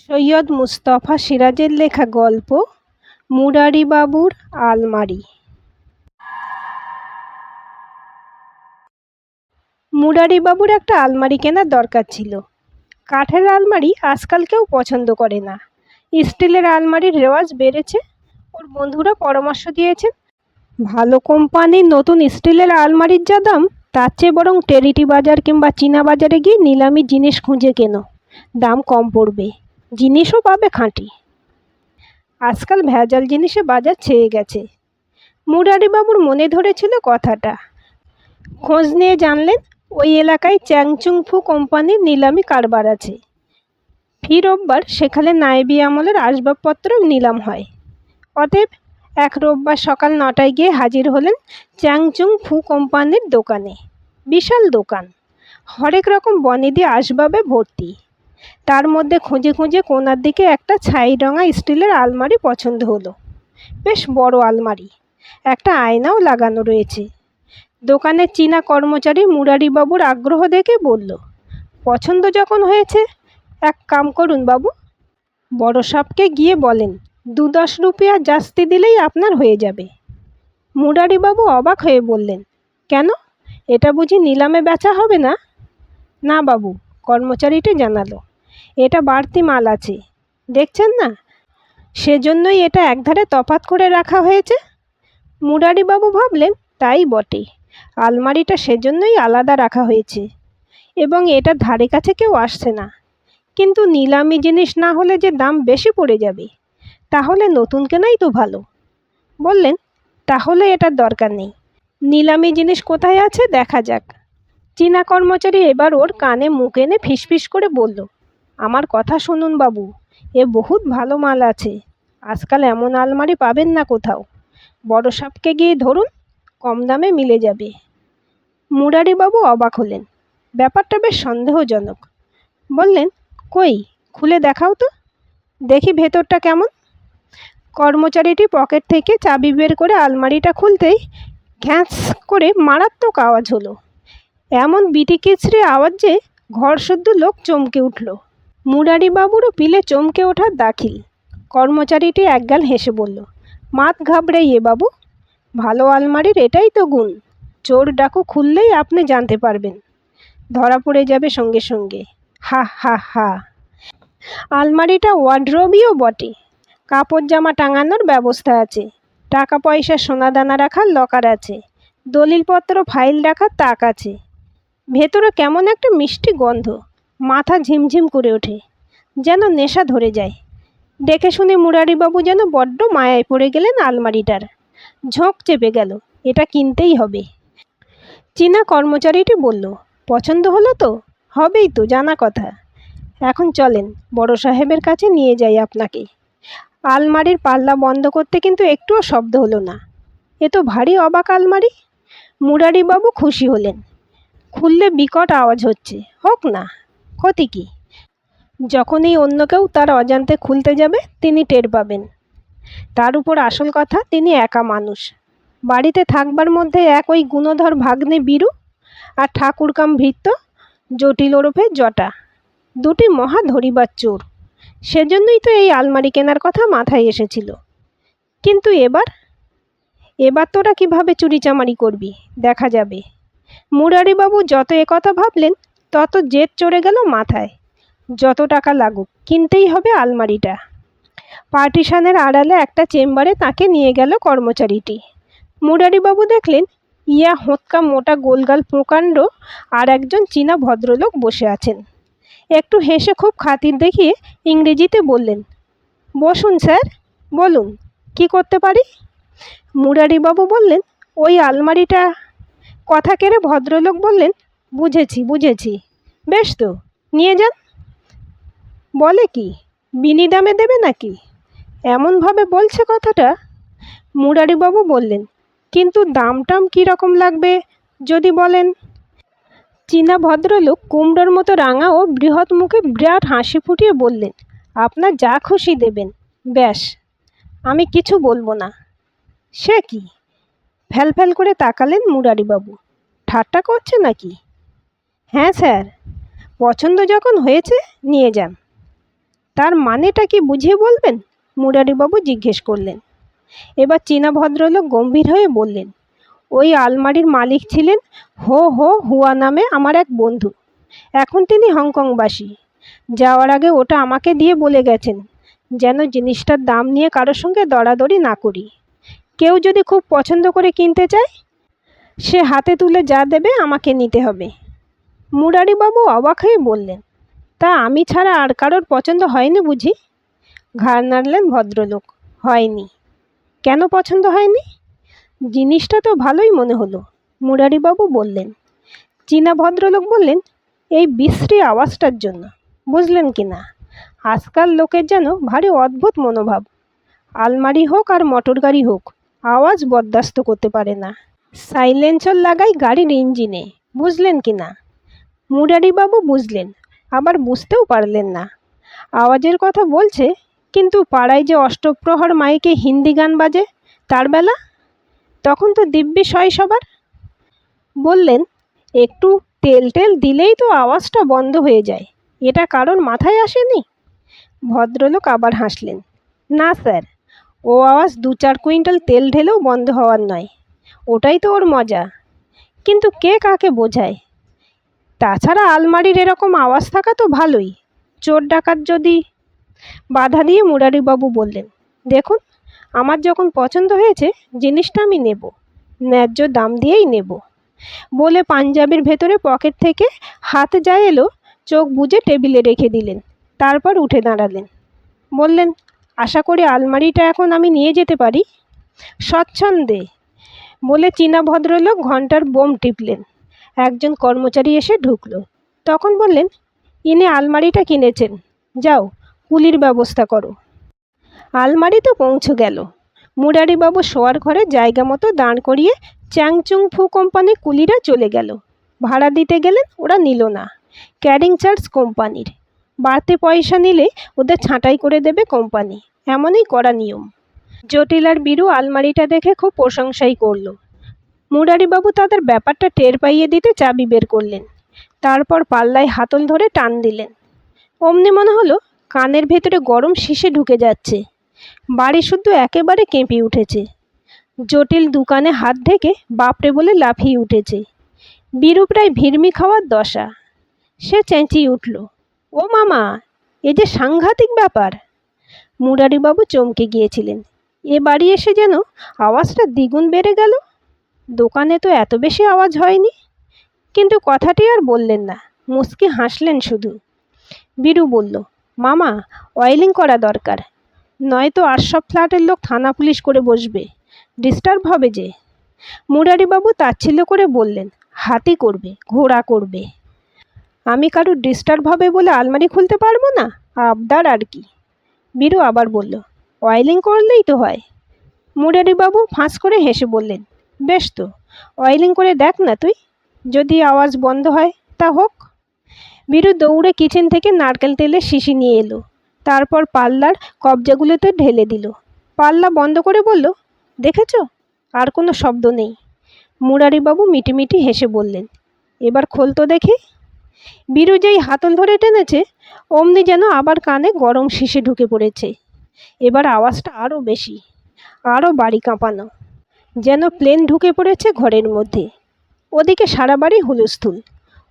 সৈয়দ মুস্তফা সিরাজের লেখা গল্প, মুরারিবাবুর আলমারি। মুরারিবাবুর একটা আলমারি কেনার দরকার ছিল। কাঠের আলমারি আজকাল কেউ পছন্দ করে না। স্টিলের আলমারির রেওয়াজ বেড়েছে। ওর বন্ধুরা পরামর্শ দিয়েছেন, ভালো কোম্পানির নতুন স্টিলের আলমারির যা দাম, তার চেয়ে বরং টেরিটি বাজার কিংবা চীনা বাজারে গিয়ে নিলামি জিনিস খুঁজে কেনো। দাম কম পড়বে। জিনিসও পাবে খাঁটি। আজকাল ভেজাল জিনিসে বাজার ছেয়ে গেছে। মুরারিবাবুর মনে ধরেছিল কথাটা। খোঁজ নিয়ে জানলেন, ওই এলাকায় চ্যাংচুংফু কোম্পানির নিলামি কারবার আছে। ফি রোববার সেখানে নায়েবি আমলের আসবাবপত্র নিলাম হয়। অতএব এক রোববার সকাল নটায় গিয়ে হাজির হলেন চ্যাংচুং ফু কোম্পানির দোকানে। বিশাল দোকান। হরেক রকম বনেদি আসবাবে ভর্তি। তার মধ্যে খুঁজে খুঁজে কোনার দিকে একটা ছাই রঙা স্টিলের আলমারি পছন্দ হলো। বেশ বড় আলমারি। একটা আয়নাও লাগানো রয়েছে। দোকানের চীনা কর্মচারী মুরারিবাবুর আগ্রহ দেখে বলল, পছন্দ যখন হয়েছে, এক কাম করুন বাবু। বড় সাপকে গিয়ে বলেন, দু দশ রুপিয়া জাস্তি দিলেই আপনার হয়ে যাবে। মুরারিবাবু অবাক হয়ে বললেন, কেন? এটা বুঝি নিলামে বেচা হবে না? না বাবু, কর্মচারীটি জানালো। এটা বাড়তি মাল আছে। দেখছেন না? সেজন্যই এটা একধারে তফাত করে রাখা হয়েছে। মুরারিবাবু ভাবলেন, তাই বটে। আলমারিটা সেজন্যই আলাদা রাখা হয়েছে। এবং এটা ধারে কাছে কেউ আসছে না। কিন্তু নিলামি জিনিস না হলে যে দাম বেশি পড়ে যাবে। তাহলে নতুন কেনাই তো ভালো। বললেন, তাহলে এটার দরকার নেই। নিলামি জিনিস কোথায় আছে দেখা যাক। চীনা কর্মচারী এবার ওর কানে মুখ এনে ফিসফিস করে বলল আমার কথা শুনুন বাবু, এ বহুত ভালো মাল আছে। আজকাল এমন আলমারি পাবেন না কোথাও। বড় সাপকে গিয়ে ধরুন, কম দামে মিলে যাবে। মুরারিবাবু অবাক হলেন। ব্যাপারটা বেশ সন্দেহজনক। বললেন, কই, খুলে দেখাও তো। দেখি ভেতরটা কেমন। কর্মচারীটি পকেট থেকে চাবি বের করে আলমারিটা খুলতেই ঘ্যাঁস করে মারাত্মক আওয়াজ হলো। এমন বিটি কিচড়ে আওয়াজ যে ঘর শুদ্ধ লোক চমকে উঠল। মুরারিবাবুরও পিলে চমকে ওঠার দাখিল। কর্মচারীটি একগাল হেসে বলল, মাত ঘাবড়ে ঘাবড়াইয়ে বাবু। ভালো আলমারির এটাই তো গুণ। চোর ডাকু খুললেই আপনি জানতে পারবেন। ধরা পড়ে যাবে সঙ্গে সঙ্গে। হা হা হা। আলমারিটা ওয়ার্ড্রোবিও বটে। কাপড় জামা টাঙানোর ব্যবস্থা আছে। টাকা পয়সা সোনা দানা রাখার লকার আছে। দলিলপত্র, ফাইল রাখার তাক আছে। ভেতরে কেমন একটা মিষ্টি গন্ধ। মাথা ঝিমঝিম করে ওঠে, যেন নেশা ধরে যায়। দেখে শুনে মুরারিবাবু যেন বড্ড মায়ায় পড়ে গেলেন আলমারিটার। ঝোঁক চেপে গেল, এটা কিনতেই হবে। চীনা কর্মচারীটি বলল, পছন্দ হলো তো? হবেই তো, জানা কথা। এখন চলেন, বড় সাহেবের কাছে নিয়ে যাই আপনাকে। আলমারির পাল্লা বন্ধ করতে কিন্তু একটুও শব্দ হলো না। এ তো ভারী অবাক আলমারি। মুরারিবাবু খুশি হলেন। খুললে বিকট আওয়াজ হচ্ছে, হোক না। ক্ষতি কী? যখনই অন্য কেউ তার অজান্তে খুলতে যাবে, তিনি টের পাবেন। তার উপর আসল কথা, তিনি একা মানুষ। বাড়িতে থাকবার মধ্যে এক ওই গুণধর ভাগ্নে বীরু আর ঠাকুরকাম ভৃত্য জটিল ওরফে জটা। দুটি মহা ধরিবার চোর। সেজন্যই তো এই আলমারি কেনার কথা মাথায় এসেছিল। কিন্তু এবার এবার তোরা কীভাবে চুরিচামারি করবি, দেখা যাবে। মুরারিবাবু যত একথা ভাবলেন তত জেদ চড়ে গেল মাথায়। যত টাকা লাগুক, কিনতেই হবে আলমারিটা। পার্টিশানের আড়ালে একটা চেম্বারে তাকে নিয়ে গেল কর্মচারীটি। মুরারিবাবু দেখলেন, ইয়া হোঁতকা মোটা গোলগাল প্রকাণ্ড আর একজন চীনা ভদ্রলোক বসে আছেন। একটু হেসে খুব খাতির দেখিয়ে ইংরেজিতে বললেন, বসুন স্যার, বলুন, কি করতে পারি? মুরারিবাবু বললেন, ওই আলমারিটা। কথা কেড়ে ভদ্রলোক বললেন, বুঝেছি বুঝেছি। বেশ তো, নিয়ে যান। বলে কি, বিনি দামে দেবে নাকি? এমনভাবে বলছে কথাটা? মুরারিবাবু বললেন, কিন্তু দাম টাম কীরকম লাগবে যদি বলেন? চীনা ভদ্রলোক কুমড়োর মতো রাঙা ও বৃহৎ মুখে বিরাট হাসি ফুটিয়ে বললেন, আপনার যা খুশি দেবেন, ব্যাস, আমি কিছু বলব না। সে কি, ফ্যাল ফ্যাল করে তাকালেন মুরারিবাবু, ঠাট্টা করছে নাকি? হ্যাঁ স্যার। পছন্দ যখন হয়েছে, নিয়ে যান। তার মানেটা কি বুঝিয়ে বলবেন? মুরারিবাবু জিজ্ঞেস করলেন। এবার চীনা ভদ্রলোক গম্ভীর হয়ে বললেন, ওই আলমারির মালিক ছিলেন হো হো হুয়া নামে আমার এক বন্ধু। এখন তিনি হংকংবাসী। যাওয়ার আগে ওটা আমাকে দিয়ে বলে গেছেন, যেন জিনিসটার দাম নিয়ে কারোর সঙ্গে দরাদরি না করি। কেউ যদি খুব পছন্দ করে কিনতে চায়, সে হাতে তুলে যা দেবে আমাকে নিতে হবে। মুরারিবাবু অবাক হয়ে বললেন, তা আমি ছাড়া আর কারোর পছন্দ হয়নি বুঝি? ঘাড় নাড়লেন ভদ্রলোক, হয়নি। কেন পছন্দ হয়নি? জিনিসটা তো ভালোই মনে হলো। মুরারিবাবু বললেন, চীনা ভদ্রলোক বললেন, এই বিশ্রী আওয়াজটার জন্য। বুঝলেন কি না? আজকাল লোকের যেন ভারী অদ্ভুত মনোভাব। আলমারি হোক আর মোটর গাড়ি হোক, আওয়াজ বরদাস্ত করতে পারে না। সাইলেন্সার লাগাই গাড়ির ইঞ্জিনে, বুঝলেন কি না? মুরারিবাবু বুঝলেন, আবার বুঝতেও পারলেন না। আওয়াজের কথা বলছে, কিন্তু পাড়ায় যে অষ্টপ্রহর মাইকে হিন্দি গান বাজে, তার বেলা? তখন তো দিব্যি সয় সবার। বললেন, একটু তেল টেল দিলেই তো আওয়াজটা বন্ধ হয়ে যায়, এটা কারোর মাথায় আসেনি? ভদ্রলোক আবার হাসলেন, না স্যার, ও আওয়াজ দু চার কুইন্টাল তেল ঢেলেও বন্ধ হওয়ার নয়, ওটাই তো ওর মজা। কিন্তু কে কাকে বোঝায়? তাছাড়া আলমারির এরকম আওয়াজ থাকা তো ভালোই। চোর ডাকাত যদি বাধা দিয়ে মুরারিবাবু বললেন, দেখুন, আমার যখন পছন্দ হয়েছে, জিনিসটা আমি নেব, ন্যায্য দাম দিয়েই নেব। বলে পাঞ্জাবির ভেতরে পকেট থেকে হাত যা এলো, চোখ বুজে টেবিলে রেখে দিলেন, তারপর উঠে দাঁড়ালেন। বললেন, আশা করি আলমারিটা এখন আমি নিয়ে যেতে পারি? স্বচ্ছন্দে, বলে চীনা ভদ্রলোক ঘণ্টার বোম টিপলেন। একজন কর্মচারী এসে ঢুকলো। তখন বললেন, ইনি আলমারিটা কিনেছেন। যাও কুলির ব্যবস্থা করো। আলমারি তো পৌঁছে গেল। মুরারিবাবু শোয়ার ঘরে জায়গা মতো দাঁড় করিয়ে চ্যাংচুং ফু কোম্পানি কুলিরা চলে গেল। ভাড়া দিতে গেলেন, ওরা নিল না। ক্যারিং চার্জ কোম্পানির। বাড়তি পয়সা নিলে ওদের ছাঁটাই করে দেবে কোম্পানি। এমনই করা নিয়ম। জটিল আর বীরু আলমারিটা দেখে খুব প্রশংসাই করল। মুরারিবাবু তাদের ব্যাপারটা টের পাইয়ে দিতে চাবি বের করলেন। তারপর পাল্লায় হাতল ধরে টান দিলেন। অমনি মনে হলো কানের ভেতরে গরম শিশে ঢুকে যাচ্ছে। বাড়ি শুদ্ধ একেবারে কেঁপে উঠেছে। জটিল দোকানে হাত ঢেকে বাপরে বলে লাফিয়ে উঠেছে। বীরু প্রায় ভিড়মি খাওয়ার দশা। সে চেঁচিয়ে উঠল, ও মামা, এ যে সাংঘাতিক ব্যাপার! মুরারিবাবু চমকে গিয়েছিলেন। এ বাড়ি এসে যেন আওয়াজটা দ্বিগুণ বেড়ে গেল। দোকানে তো এত বেশি আওয়াজ হয়নি? কিন্তু কথাটি আর বললেন না, মুচকি হাসলেন শুধু। বীরু বলল, মামা অয়েলিং করা দরকার। নয়তো আর সব ফ্ল্যাটের লোক থানা পুলিশ করে বসবে। ডিস্টার্ব হবে যে? মুরারিবাবু তাচ্ছিল্য করে বললেন, হাতি করবে, ঘোড়া করবে। আমি কারুর ডিস্টার্ব হবে বলে আলমারি খুলতে পারব না? আবদার আর কি? বীরু আবার বলল অয়েলিং করলেই তো হয়। মুরারিবাবু ফাঁস করে হেসে বললেন বেশ তো অয়েলিং করে দেখ না তুই। যদি আওয়াজ বন্ধ হয়, তা হোক। বীরু দৌড়ে কিচেন থেকে নারকেল তেলের শিশি নিয়ে এলো। তারপর পাল্লার কবজাগুলোতে ঢেলে দিল। পাল্লা বন্ধ করে বলল, দেখেছ? আর কোনো শব্দ নেই। মুরারিবাবু মিটিমিটি হেসে বললেন, এবার খোল তো দেখি। বীরু যেই হাতল ধরে টেনেছে, অমনি যেন আবার কানে গরম শিশে ঢুকে পড়েছে। এবার আওয়াজটা আরও বেশি আরও বাড়ি কাঁপানো। যেন প্লেন ঢুকে পড়েছে ঘরের মধ্যে। ওদিকে সারা বাড়ি হুলস্থুল।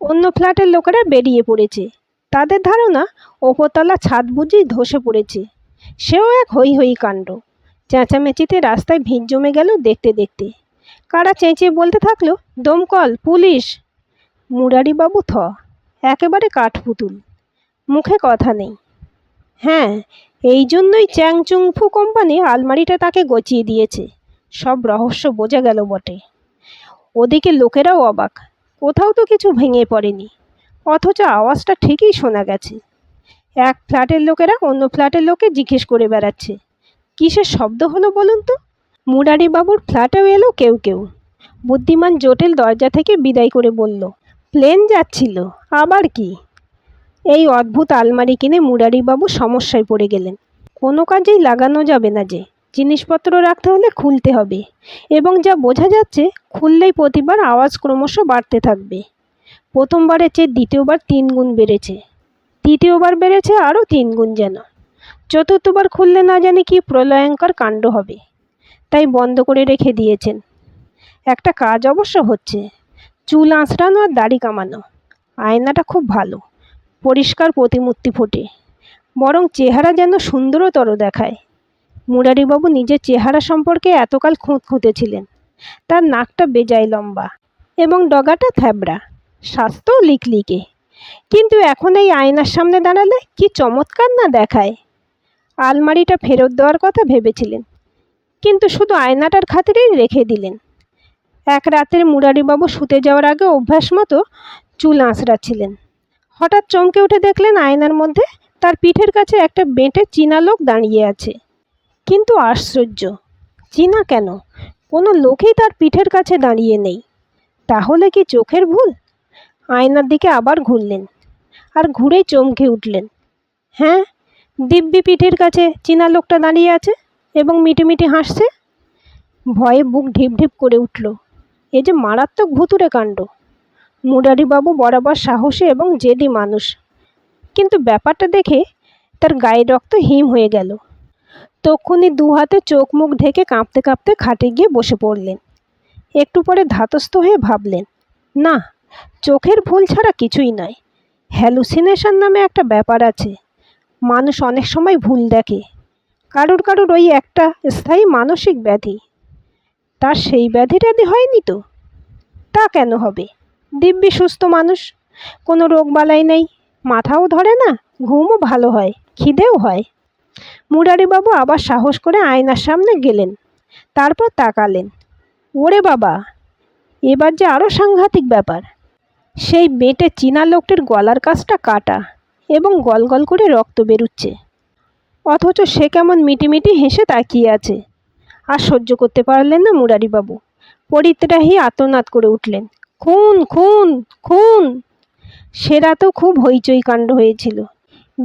অন্য ফ্ল্যাটের লোকেরা বেরিয়ে পড়েছে। তাদের ধারণা, ওপরতলা ছাদ বুঝি ধসে পড়েছে। সেও এক হই হই কাণ্ড। চেঁচামেচিতে রাস্তায় ভিড় জমে গেল দেখতে দেখতে। কারা চেঁচিয়ে বলতে থাকল, দমকল, পুলিশ! মুরারিবাবু থ। একেবারে কাঠপুতুল। মুখে কথা নেই। হ্যাঁ এই জন্যই চ্যাংচুংফু কোম্পানি আলমারিটা তাকে গচিয়ে দিয়েছে। সব রহস্য বোঝা গেল বটে। ওদিকে লোকেরাও অবাক। কোথাও তো কিছু ভেঙে পড়েনি। অথচ আওয়াজটা ঠিকই শোনা গেছে। এক ফ্ল্যাটের লোকেরা অন্য ফ্ল্যাটের লোকে জিজ্ঞেস করে বেড়াচ্ছে। কিসের শব্দ হলো বলুন তো? মুরারিবাবুর ফ্ল্যাটেও এলো কেউ কেউ। বুদ্ধিমান জটিল দরজা থেকে বিদায় করে বলল, প্লেন যাচ্ছিল, আবার কি? এই অদ্ভুত আলমারি কিনে মুরারিবাবু সমস্যায় পড়ে গেলেন। কোনো কাজেই লাগানো যাবে না যে। জিনিসপত্র রাখতে হলে খুলতে হবে এবং যা বোঝা যাচ্ছে খুললেই প্রতিবার আওয়াজ ক্রমশ বাড়তে থাকবে। প্রথমবারের চেয়ে দ্বিতীয়বার তিন গুণ বেড়েছে। তৃতীয়বার বেড়েছে আরও তিন গুণ যেন। চতুর্থবার খুললে না জানি কি প্রলয়ঙ্কর কাণ্ড হবে। তাই বন্ধ করে রেখে দিয়েছেন। একটা কাজ অবশ্য হচ্ছে। চুল আঁচড়ানো আর দাড়ি কামানো। আয়নাটা খুব ভালো। পরিষ্কার প্রতিমূর্তি ফোটে। বরং চেহারা যেন সুন্দরতর দেখায়। মুরারিবাবু নিজের চেহারা সম্পর্কে এতকাল খুঁত খুঁতেছিলেন। তার নাকটা বেজায় লম্বা এবং ডগাটা থ্যাবড়া স্বাস্থ্য লিকলিকে। কিন্তু এখন এই আয়নার সামনে দাঁড়ালে কি চমৎকার না দেখায়? আলমারিটা ফেরত দেওয়ার কথা ভেবেছিলেন, কিন্তু শুধু আয়নাটার খাতিরেই রেখে দিলেন। এক রাতের মুরারিবাবু শুতে যাওয়ার আগে অভ্যাস মতো চুল আঁচড়াচ্ছিলেন। হঠাৎ চমকে উঠে দেখলেন আয়নার মধ্যে তার পিঠের কাছে একটা বেঁটে চীনা লোক দাঁড়িয়ে আছে। কিন্তু আশ্চর্য। চীনা কেন? কোনো লোকই তার পিঠের কাছে দাঁড়িয়ে নেই। তাহলে কি চোখের ভুল? আয়নার দিকে আবার ঘুরলেন আর ঘুরেই চমকে উঠলেন। হ্যাঁ দিব্যি পিঠের কাছে চীনা লোকটা দাঁড়িয়ে আছে এবং মিটিমিটি হাসছে। ভয়ে বুক ঢিপ ঢিপ করে উঠল। এ যে মারাত্মক ভুতুরে কাণ্ড। মুরারিবাবু বরাবর সাহসী এবং জেদি মানুষ। কিন্তু ব্যাপারটা দেখে তার গায়ে রক্ত হিম হয়ে গেল। তক্ষুনি দু হাতে চোখ মুখ ঢেকে কাঁপতে কাঁপতে খাটে গিয়ে বসে পড়লেন। একটু পরে ধাতস্থ হয়ে ভাবলেন, না, চোখের ভুল ছাড়া কিছুই নয় হ্যালুসিনেশন নামে একটা ব্যাপার আছে। মানুষ অনেক সময় ভুল দেখে। কারোর কারোর ওই একটা স্থায়ী মানসিক ব্যাধি। তার সেই ব্যাধি ট্যাধি হয়নি তো? তা কেন হবে? দিব্যি সুস্থ মানুষ, কোনো রোগবালাই নেই। মাথাও ধরে না, ঘুমও ভালো হয়, খিদেও হয়। মুরারিবাবু আবার সাহস করে আয়নার সামনে গেলেন, তারপর তাকালেন। ওরে বাবা, এবার যে আরও সাংঘাতিক ব্যাপার। সেই বেটে চীনা লোকটির গলার কাছটা কাটা এবং গল গল করে রক্ত বেরুচ্ছে। অথচ সে কেমন মিটিমিটি হেসে তাকিয়ে আছে। আর সহ্য করতে পারলেন না মুরারিবাবু পরিত্রাহী আত্মনাদ করে উঠলেন, খুন খুন খুন! সেরা তো খুব হইচই কাণ্ড হয়েছিল।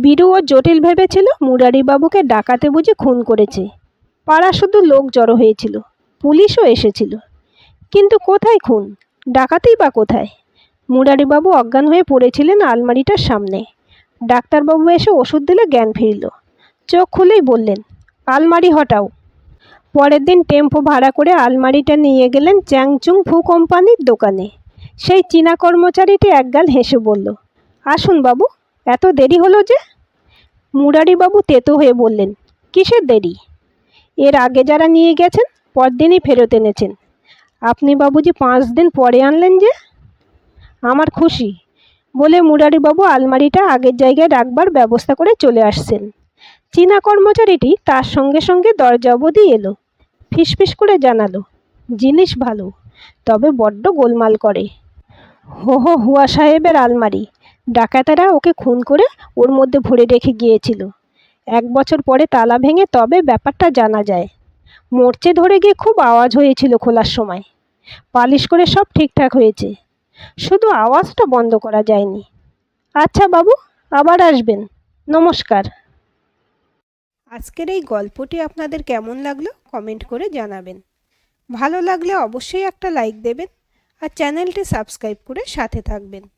বীরু ও জটিল ভেবেছিল মুরারিবাবুকে ডাকাতে বুঝে খুন করেছে। পাড়া শুধু লোক জড়ো হয়েছিল, পুলিশও এসেছিল। কিন্তু কোথায় খুন? ডাকাতেই বা কোথায়? মুরারিবাবু অজ্ঞান হয়ে পড়েছিলেন আলমারিটার সামনে। ডাক্তারবাবু এসে ওষুধ দিলে জ্ঞান ফিরল। চোখ খুলেই বললেন, আলমারি হটাও। পরের দিন টেম্পো ভাড়া করে আলমারিটা নিয়ে গেলেন চ্যাংচুং ফু কোম্পানির দোকানে। সেই চীনা কর্মচারীটি একগাল হেসে বলল, আসুন বাবু। এত দেরি হলো যে? মুরারিবাবু তেতো হয়ে বললেন, কিসের দেরি? এর আগে যারা নিয়ে গেছেন, পরদিনই ফেরত এনেছেন। আপনি বাবুজি পাঁচ দিন পরে আনলেন যে? আমার খুশি, বলে মুরারিবাবু আলমারিটা আগের জায়গায় রাখবার ব্যবস্থা করে চলে আসছেন। চীনা কর্মচারীটি তার সঙ্গে সঙ্গে দরজা অবধি এলো, ফিসফিস করে জানালো, জিনিস ভালো, তবে বড্ড গোলমাল করে। হো হো, হুয়া সাহেবের আলমারি ডাকাতেরা ওকে খুন করে ওর মধ্যে ভরে রেখে গিয়েছিল। এক বছর পরে তালা ভেঙে তবে ব্যাপারটা জানা যায়। মরচে ধরে গিয়ে খুব আওয়াজ হয়েছিল খোলার সময়। পালিশ করে সব ঠিকঠাক হয়েছে। শুধু আওয়াজটা বন্ধ করা যায়নি। আচ্ছা বাবু, আবার আসবেন। নমস্কার। আজকের এই গল্পটি আপনাদের কেমন লাগল কমেন্ট করে জানাবেন। ভালো লাগলে অবশ্যই একটা লাইক দেবেন আর চ্যানেলটি সাবস্ক্রাইব করে সাথে থাকবেন।